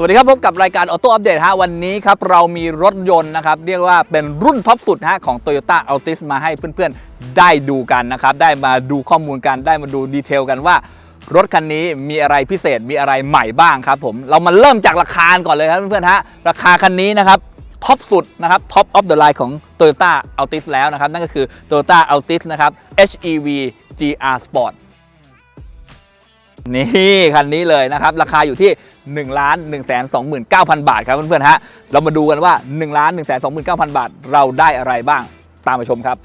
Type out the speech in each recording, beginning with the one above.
สวัสดีครับพบกับรายการออโต้อัปเดตฮะวันนี้ครับเรามีรถยนต์นะครับเรียกว่าเป็นรุ่นท็อปสุดฮะของ Toyota Altis มาให้เพื่อนๆได้ดูกันนะครับได้มาดูข้อมูลกันได้มาดูดีเทลกันว่า รถคันนี้มีอะไรพิเศษมีอะไรใหม่บ้างครับผมเรามาเริ่มจากราคาก่อนเลยครับเพื่อนๆฮะราคาคันนี้นะครับท็อปสุดนะครับท็อปออฟเดอะไลน์ของ Toyota Altis แล้วนะครับนั่นก็คือ Toyota Altis นะครับ HEV GR Sport นี่คันนี้เลยนะครับราคาอยู่ที่ 1ล้าน1 2 9 0 0 0 บาทครับเพื่อนๆฮะเรามาดูกันว่า1ล้าน1 2 9 0 0 0 บาท เราได้อะไรบ้างตามมาชมครับ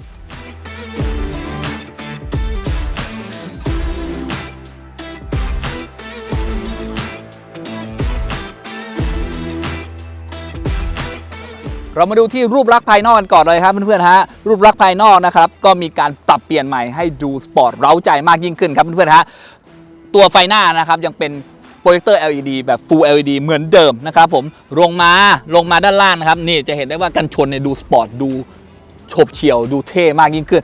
เรามาดูที่รูปลักษณ์ภายนอกกันก่อนเลยครับเพื่อนๆฮะรูปลักษณ์ภายนอกนะครับก็มีการปรับเปลี่ยนใหม่ให้ดูสปอร์ตเร้าใจมากยิ่งขึ้นครับเพื่อนๆฮะตัวไฟหน้านะครับยังเป็น โปรเจคเตอร์ LED แบบ Full LED เหมือนเดิมนะครับผมลงมาลงมาด้านล่างนะครับนี่จะเห็นได้ว่ากันชนเนี่ยดูสปอร์ตดูโฉบเฉี่ยวดูเท่มากยิ่งขึ้น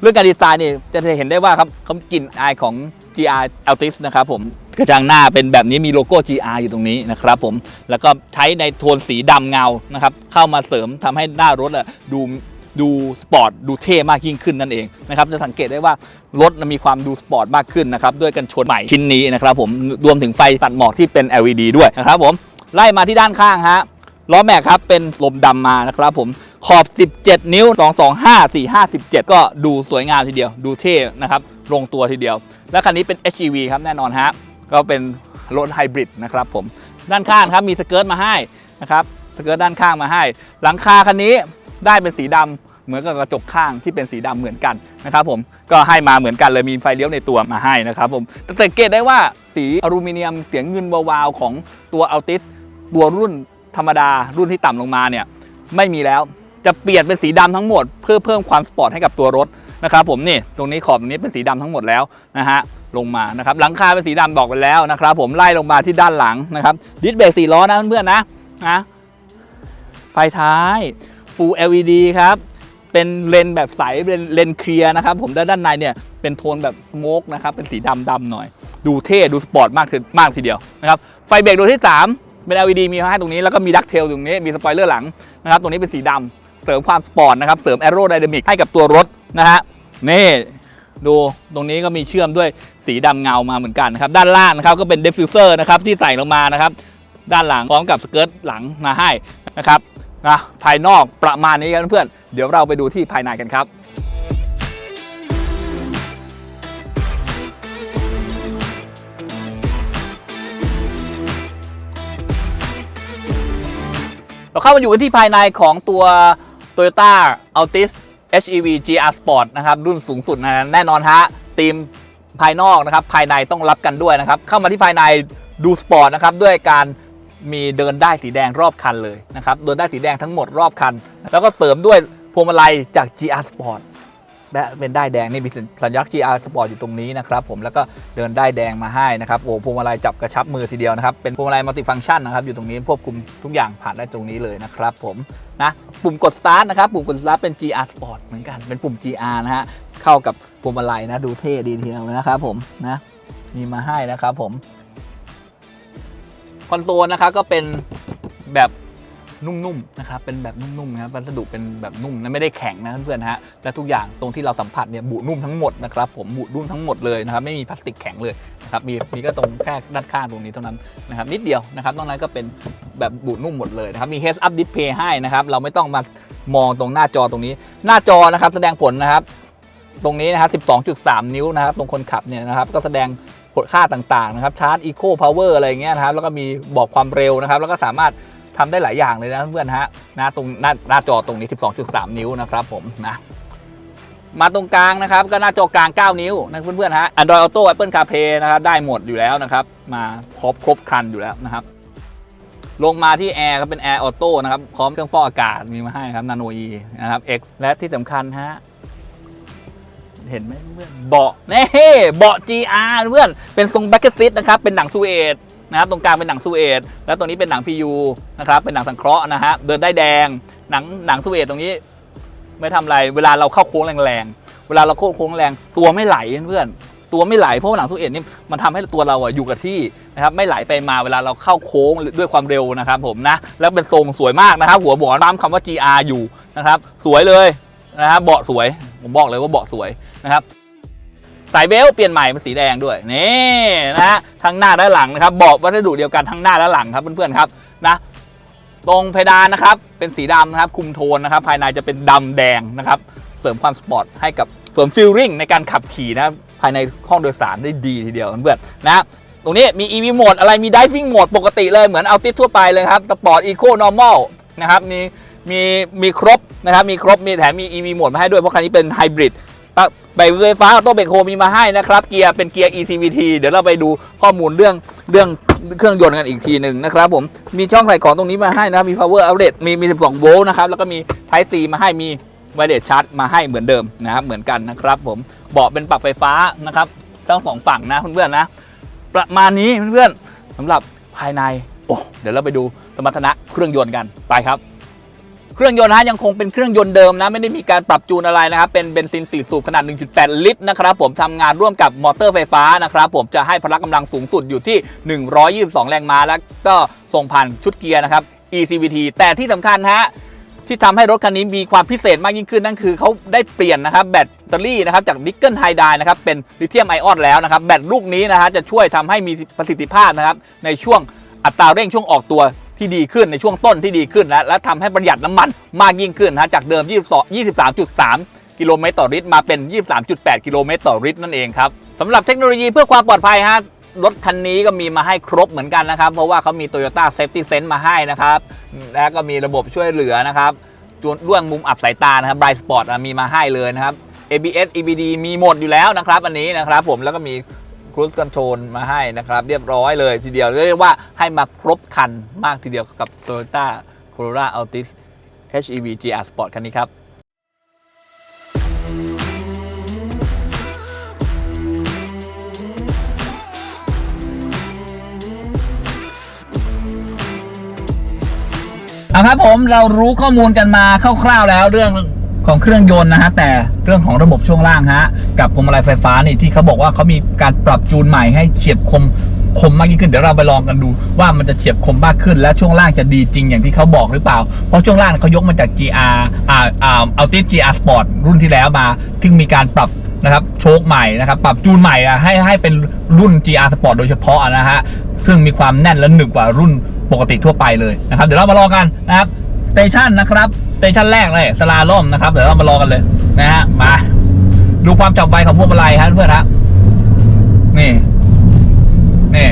เรื่องการดีไซน์เนี่ยจะเห็นได้ว่าครับเขากลิ่นอายของ GR Altis นะครับผมกระจังหน้าเป็นแบบนี้มีโลโก้ GR อยู่ตรงนี้นะครับผมแล้วก็ใช้ในโทนสีดำเงานะครับเข้ามาเสริมทำให้หน้ารถอะดู ดูสปอร์ตดูเท่มากยิ่งขึ้นนั่นเองนะครับจะสังเกตได้ว่ารถมีความดูสปอร์ตมากขึ้นนะครับด้วยกันชนใหม่ชิ้นนี้นะครับผมรวมถึงไฟตัดหมอกที่เป็น LED ด้วยนะครับผมไล่มาที่ด้านข้างฮะล้อแม็กครับเป็นลมดำมานะครับผมขอบ 17 นิ้ว 225 457 ก็ดูสวยงามทีเดียว ดูเท่นะครับลงตัวทีเดียว และคันนี้เป็น HEV ครับแน่นอนฮะก็เป็นรถไฮบริดนะครับผมด้านข้างครับมีสเกิร์ตมาให้นะครับสเกิร์ตด้านข้างมาให้ หลังคาคันนี้ ได้เป็นสีดำเหมือนกับกระจกข้างที่เป็นสีดำเหมือนกันนะครับผมก็ให้มาเหมือนกันเลยมีไฟเลี้ยวในตัวมาให้นะครับผมแต่สังเกตได้ว่าสีอลูมิเนียมเสียงเงินวาวๆของตัวอัลติสตัวรุ่นธรรมดารุ่นที่ต่ำลงมาเนี่ยไม่มีแล้วจะเปลี่ยนเป็นสีดำทั้งหมดเพื่อเพิ่มความสปอร์ตให้กับตัวรถนะครับผมนี่ตรงนี้ขอบตรงนี้เป็นสีดำทั้งหมดแล้วนะฮะลงมานะครับหลังคาเป็นสีดำบอกไปแล้วนะครับผมไล่ลงมาที่ด้านหลังนะครับดิสเบรกสี่ล้อนะเพื่อนๆนะนะไฟท้าย Full LED ครับ เป็นเลนแบบใสเป็นเลนเคลียร์นะครับ ผมด้านด้านในเนี่ยเป็นโทนแบบสโมกนะครับ เป็นสีดำดำหน่อย ดูเท่ ดูสปอร์ตมากขึ้นมากทีเดียวนะครับ ไฟเบรกดวงที่ 3 เป็น LED มีให้ตรงนี้ แล้วก็มีดักเทลตรงนี้ มีสปอยเลอร์หลังนะครับ ตรงนี้เป็นสีดำ เสริมความสปอร์ตนะครับ เสริมแอโรไดนามิกให้กับตัวรถนะฮะ นี่ดูตรงนี้ก็มีเชื่อมด้วยสีดำเงามาเหมือนกันนะครับ ด้านล่างนะครับก็เป็นเดฟฟิวเซอร์นะครับที่ใส่ลงมานะครับ ด้านหลังพร้อมกับสเกิร์ตหลังมาให้นะครับ นะภายนอกประมาณนี้ครับเพื่อนเดี๋ยวเราไปดูที่ภายในกันครับเราเข้ามาอยู่กันที่ภายในของตัว Toyota Altis HEV GR Sport นะครับ รุ่นสูงสุดนะแน่นอนฮะธีมภายนอกนะครับ ภายในต้องรับกันด้วยนะครับ เข้ามาที่ภายในดูสปอร์ตนะครับ ด้วยการ มีเดินได้สีแดงรอบคันเลยนะครับเดินได้สีแดงทั้งหมดรอบคัน แล้วก็เสริมด้วยพวงมาลัยจาก GR Sport และเป็นได้แดงนี่มีสัญลักษณ์ GR Sport อยู่ตรงนี้นะครับผมแล้วก็เดินได้แดงมาให้นะครับโอ้พวงมาลัยจับกระชับมือทีเดียวนะครับเป็นพวงมาลัยมัลติฟังก์ชันนะครับอยู่ตรงนี้ควบคุมทุกอย่างผ่านได้ตรงนี้เลยนะครับผมนะปุ่มกด start นะครับปุ่มกด start เป็น GR Sport เหมือนกันเป็นปุ่ม GR นะฮะเข้ากับพวงมาลัยนะดูเท่ดีทีเดียวเลยนะครับผมนะมีมาให้นะครับผม อนโซลนะครับก็เป็นแบบนุ่มๆนะครับเป็นแบบนุ่มๆนะครับวัสดุเป็นแบบนุ่มนะไม่ได้แข็งนะเพื่อนๆฮะและทุกอย่างตรงที่เราสัมผัสเนี่ยบุนุ่มทั้งหมดนะครับผมบุนุ่มทั้งหมดเลยนะครับไม่มีพลาสติกแข็งเลยนะครับมีมีก็ตรงแค่ด้านข้างตรงนี้เท่านั้นนะครับนิดเดียวนะครับตรงนั้นก็เป็นแบบบุนุ่มหมดเลยนะครับมี heads up display ให้นะครับเราไม่ต้องมามองตรงหน้าจอตรงนี้ หน้าจอนะครับแสดงผลนะครับตรงนี้นะครับ 12.3 นิ้วนะครับตรงคนขับเนี่ยนะครับก็แสดง ค่าต่างๆนะครับชาร์จ Eco Power อะไรอย่างเงี้ยนะครับแล้วก็มีบอกความเร็วนะครับ แล้วก็สามารถทำได้หลายอย่างเลยนะเพื่อนฮะนะตรงหน้าหน้าจอตรงนี้ 12.3 นิ้วนะครับผมนะมาตรงกลางนะครับ ก็หน้าจอกลาง 9 นิ้วนะเพื่อนๆฮะ Android Auto Apple CarPlay นะครับได้หมดอยู่แล้วนะครับมาครบครบคันอยู่แล้วนะครับลงมาที่แอร์ก็เป็นแอร์ออโต้นะครับพร้อมเครื่องฟอกอากาศมีมาให้ครับ Nano E นะครับ X และที่สำคัญฮะ เห็นไหมเพื่อนเบาะเน่เบาะ GR เพื่อนเป็นทรงแบ็กเกซิตนะครับเป็นหนังซูเอตนะครับตรงกลางเป็นหนังซูเอตแล้วตรงนี้เป็นหนัง PU นะครับเป็นหนังสังเคราะห์นะฮะเดินได้แดงหนังหนังซูเอตตรงนี้ ไม่ทำอะไรเวลาเราเข้าโค้งแรงๆเวลาเราเข้าโค้งแรงตัวไม่ไหลเพื่อนตัวไม่ไหลเพราะว่าหลังสุเอ็ดนี่มันทำให้ตัวเราอะอยู่กับที่นะครับไม่ไหลไปมาเวลาเราเข้าโค้งด้วยความเร็วนะครับผมนะแล้วเป็นทรงสวยมากนะครับ หัวบาะน้ำคำว่า GR อยู่นะครับสวยเลย นะครับเบาะสวยผมบอกเลยว่าเบาะสวยนะครับสายเบลต์เปลี่ยนใหม่เป็นสีแดงด้วยนี่นะฮะทั้งหน้าและหลังนะครับเบาะวัสดุเดียวกันทั้งหน้าและหลังครับเพื่อนๆครับนะตรงเพดานนะครับเป็นสีดำนะครับคุมโทนนะครับภายในจะเป็นดำแดงนะครับเสริมความสปอร์ตให้กับเสริมฟิลลิ่งในการขับขี่นะภายในห้องโดยสารได้ดีทีเดียวเพื่อนๆนะตรงนี้มี EV โหมดอะไรมี Diving โหมดปกติเลยเหมือนเอาติสทั่วไปเลยครับสปอร์ตอีโค normal นะครับมี มีมีครบนะครับมีครบมีแถมมี EV หมวดมาให้ด้วยเพราะคันนี้เป็นไฮบริดใบไฟฟ้าออโต้เบรกโฮมีมาให้นะครับเกียร์เป็นเกียร์ ECVT เดี๋ยวเราไปดูข้อมูลเรื่องเรื่องเครื่องยนต์กันอีกทีหนึ่งนะครับผมมีช่องใส่ของตรงนี้มาให้นะครับมี power outlet มีมี 12 โวลต์นะครับแล้วก็มี Type C มาให้มี wireless charge มาให้เหมือนเดิมนะครับเหมือนกันนะครับผมเบาะเป็นปรับไฟฟ้านะครับทั้งสองฝั่งนะเพื่อนๆนะ ประมาณนี้เพื่อนๆสำหรับภายในโอ้เดี๋ยวเราไปดูสมรรถนะเครื่องยนต์กันไปครับ เครื่องยนต์ฮะยังคงเป็นเครื่องยนต์เดิมนะ ไม่ได้มีการปรับจูนอะไรนะครับ เป็นเบนซิน 4 สูบขนาด 1.8 ลิตรนะครับผมทำงานร่วมกับมอเตอร์ไฟฟ้านะครับผมจะให้พละกำลังสูงสุดอยู่ที่ 122 แรงม้า แล้วก็ส่งผ่านชุดเกียร์นะครับ ECVT แต่ที่สำคัญฮะที่ทำให้รถคันนี้มีความพิเศษมากยิ่งขึ้นนั่นคือเขาได้เปลี่ยนนะครับแบตเตอรี่นะครับจากนิกเกิลไฮไดนะครับเป็นลิเธียมไอออนแล้วนะครับแบตลูกนี้นะฮะจะช่วยทำให้มีประสิทธิภาพนะครับในช่วงอัตราเร่งช่วงออกตัว ที่ดีขึ้นในช่วงต้นที่ดีขึ้นนะและทำให้ประหยัดน้ำมันมากยิ่งขึ้นนะจากเดิม 22 23.3 กิโลเมตรต่อลิตรมาเป็น 23.8 กิโลเมตรต่อลิตรนั่นเองครับสำหรับเทคโนโลยีเพื่อความปลอดภัยฮะรถคันนี้ก็มีมาให้ครบเหมือนกันนะครับ เพราะว่าเขามี Toyota Safety Sense มาให้นะครับ และก็มีระบบช่วยเหลือนะครับจนด้วงมุมอับสายตานะครับ Bright Spot มีมาให้เลยนะครับ ABS EBD มีหมดอยู่แล้วนะครับ อันนี้นะครับผมแล้วก็มี Cruise Control มาให้นะครับ เรียบร้อยเลยทีเดียวเรียกว่าให้มาครบคันมากทีเดียวกับ Toyota Corolla Altis HEV GR Sport คันนี้ครับเอาครับผมเรารู้ข้อมูลกันมาคร่าวๆแล้วเรื่อง ของเครื่องยนต์นะฮะแต่เรื่องของระบบช่วงล่างฮะกับพวงมาลัยไฟฟ้านี่ที่เขาบอกว่าเขามีการปรับจูนใหม่ให้เฉียบคมคมมากยิ่งขึ้นเดี๋ยวเราไปลองกันดูว่ามันจะเฉียบคมมากขึ้น และช่วงล่างจะดีจริงอย่างที่เขาบอกหรือเปล่า เพราะช่วงล่างเขายกมาจาก GR อ่าอ่า Altis GR Sport รุ่นที่แล้วมาที่งมีการปรับนะครับโชคใหม่นะครับปรับจูนใหม่อะให้ให้เป็นรุ่น GR Sport โดยเฉพาะนะฮะซึ่งมีความแน่นและหนึบกว่ารุ่นปกติทั่วไปเลยนะครับเดี๋ยวเรามาลองกันนะครับสเตชันนะครับ เตชันแรกเลยสลาล่มนะครับเดี๋ยวเรามารอกันเลยนะฮะมาดูความจับไวของพวงมาลัยฮะเพื่อนฮะนี่นี่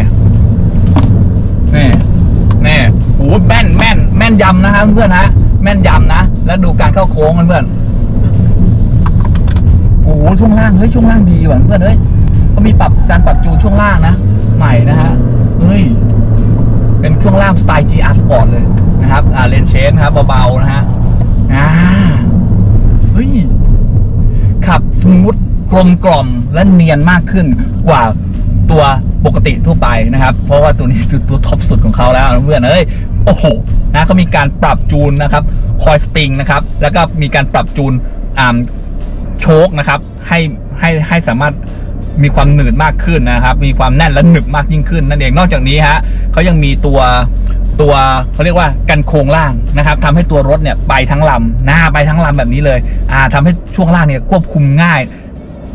นี่นี่โหแม่นแม่นแม่นยำนะครับเพื่อนฮะแม่นยำนะ แล้วดูการเข้าโค้งเพื่อนโอ้โหช่วงล่างเฮ้ยช่วงล่างดีว่ะเพื่อนเฮ้ยเขามีปรับการปรับจูนช่วงล่างนะใหม่นะฮะเฮ้ยเป็นเครื่องล่างสไตล์ GR Sport เลยนะครับ อ่าเลนเชนครับเบาๆนะฮะ อ่า เฮ้ย ขับส มูทกลมกล่อมและเนียนมากขึ้นกว่าตัวปกติทั่วไปนะครับ เพราะว่าตัวนี้คือตัวท็อปสุดของเขาแล้วนะเพื่อนเอ้ยโอ้โหนะเขามีการปรับจูนนะครับคอยสปริงนะครับ แล้วก็มีการปรับจูนอ่าโชคนะครับให้ให้ให้สามารถมีความหนืดมากขึ้นนะครับ มีความแน่นและหนึบมากยิ่งขึ้นนั่นเองนอกจากนี้ฮะเขายังมีตัว ตัวเขาเรียกว่ากันโครงล่างนะครับทำให้ตัวรถเนี่ยไปทั้งลำหน้าไปทั้งลำแบบนี้เลยอ่าทำให้ช่วงล่างเนี่ยควบคุมง่าย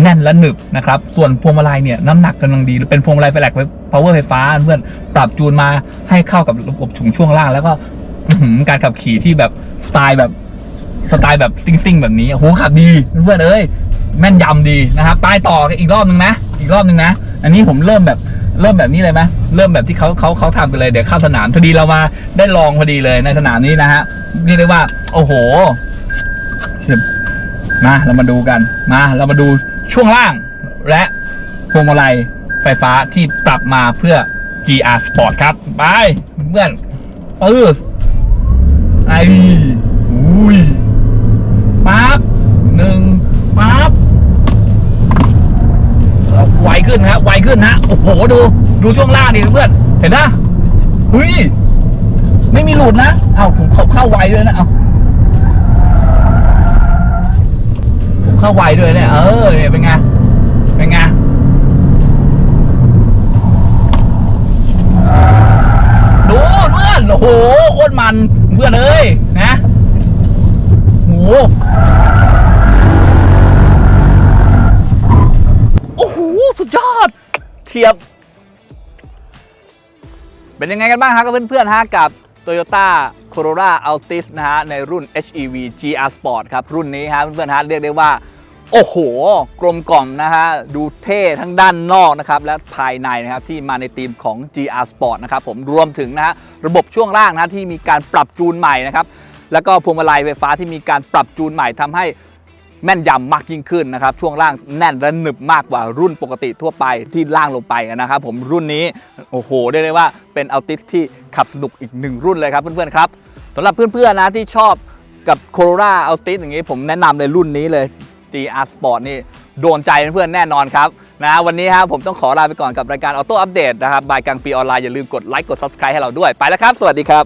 แน่นและหนึบนะครับ ส่วนพวงมาลัยเนี่ยน้ำหนักกำลังดี เป็นพวงมาลัยไฟแลก power ไฟฟ้าเพื่อนปรับจูนมาให้เข้ากับระบบถุงช่วงล่าง แล้วก็การขับขี่ที่แบบสไตล์แบบสไตล์แบบซิงซิงๆแบบนี้โอ้โหขับดีเพื่อนเอ้ยแม่นยำดีนะครับไปต่ออีกรอบนึงนะ อีกรอบนึงนะ อันนี้ผมเริ่มแบบ เริ่มแบบนี้เลยไหมเริ่มแบบที่เขาเขาเขาทำกันเลยเดี๋ยวเข้าสนามพอดีเรามาได้ลองพอดีเลยในสนามนี้นะฮะเรียกได้ว่า โอ้โหมาเรามาดูกันมาเรามาดูช่วงล่างและพวงมาลัยไฟฟ้าที่ปรับมาเพื่อ GR Sport ครับ ไปเพื่อนปื้อไอ้ึ้นฮะไวขึ้นฮะโอ้โหดูดูช่วงล่างดิเพื่อนเห็นนะเฮ้ยไม่มีหลุดนะเอ้าผมเข้าไวด้วยนะเอ้าผมเข้าไวด้วยเนี่ยเออเนี่ยเป็นไงเป็นไงดูเพื่อนโอ้โหโคตรมันเพื่อนเอ้ยนะโห เทียบ เป็นยังไงกันบ้างฮะกับเพื่อนๆฮะกับ Toyota Corolla Altis นะฮะในรุ่น HEV GR Sport ครับ รุ่นนี้ฮะเพื่อนๆฮะเรียกได้ว่า โอ้โห กลมกล่อมนะฮะ ดูเท่ทั้งด้านนอกนะครับ และภายในนะครับ ที่มาในธีมของ GR Sport นะครับ ผมรวมถึงนะฮะระบบช่วงล่างนะที่มีการปรับจูนใหม่นะครับ แล้วก็พวงมาลัยไฟฟ้าที่มีการปรับจูนใหม่ทำให้ แม่นยำมากยิ่งขึ้นนะครับ ช่วงล่างแน่นและหนึบมากกว่ารุ่นปกติทั่วไปที่ล่างลงไปนะครับผมรุ่นนี้โอ้โหได้เลยว่าเป็นอัลติสที่ขับสนุกอีกหนึ่งรุ่นเลยครับเพื่อนๆครับสำหรับเพื่อนๆนะที่ชอบกับ Corolla Altis อย่างนี้ผมแนะนำเลยรุ่นนี้เลย GR Sport นี่โดนใจเพื่อนๆแน่นอนครับนะวันนี้ครับผมต้องขอลาไปก่อนกับรายการ Auto Update นะครับบายกลางปีออนไลน์อย่าลืมกดไลค์กด Subscribe ให้เราด้วยไปแล้วครับ สวัสดีครับ